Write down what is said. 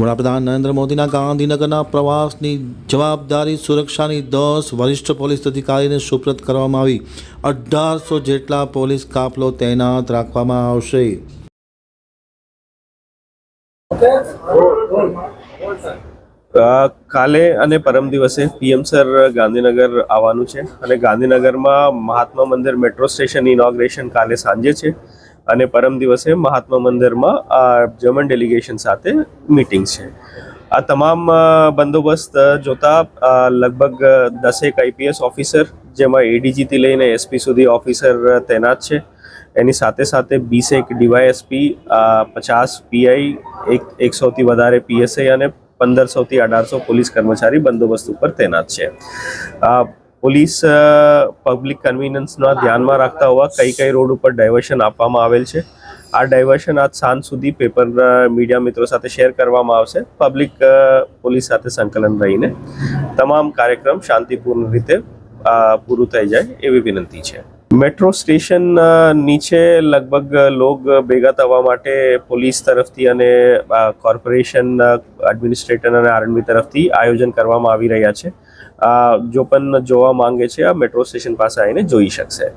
વડાપ્રધાન નરેન્દ્ર મોદીના ગાંધીનગરના પ્રવાસની જવાબદારી, સુરક્ષાની દસ વરિષ્ઠ પોલીસ અધિકારીને સુપ્રત કરવામાં આવી. અઢારસો જેટલા પોલીસ કાફલો તૈનાત રાખવામાં આવશે. કાલે અને પરમ દિવસે પીએમ સર ગાંધીનગર આવવાનું છે અને ગાંધીનગરમાં Mahatma Mandir metro station inauguration કાલે સાંજે છે. અને પરમ દિવસે મહાત્મા મંદિરમાં આ જર્મન ડેલિગેશન સાથે મિટિંગ છે. આ તમામ બંદોબસ્ત જોતા લગભગ દસેક આઈપીએસ ઓફિસર જેમાં એડીજીથી લઈને એસપી સુધી ઓફિસર તૈનાત છે. એની સાથે સાથે બીસેક ડીવાયએસપી પચાસ પીઆઈ એક, એકસોથી વધારે પીએસઆઈ અને પંદરસોથી અઢારસો પોલીસ કર્મચારી બંદોબસ્ત ઉપર તૈનાત છે. પોલીસ પબ્લિક કન્વીનન્સના ધ્યાનમાં રાખતા હોવા કઈ કઈ રોડ ઉપર ડાયવર્શન આપવામાં આવેલ છે. આ ડાયવર્શન આજ સાંજ સુધી પેપર મીડિયા મિત્રો સાથે શેર કરવામાં આવશે. પબ્લિક પોલીસ સાથે સંકલન રહીને તમામ કાર્યક્રમ શાંતિપૂર્ણ રીતે પૂરું થઈ જાય એવી વિનંતી છે. મેટ્રો સ્ટેશન નીચે લગભગ લોગ ભેગા થવા માટે પોલીસ તરફથી અને કોર્પોરેશન એડમિનિસ્ટ્રેટર અને આરએનબી તરફથી આયોજન કરવામાં આવી રહ્યા છે. જો પણ જોવા માંગે છે, આ મેટ્રો સ્ટેશન પાસે આવીને જોઈ શકશે.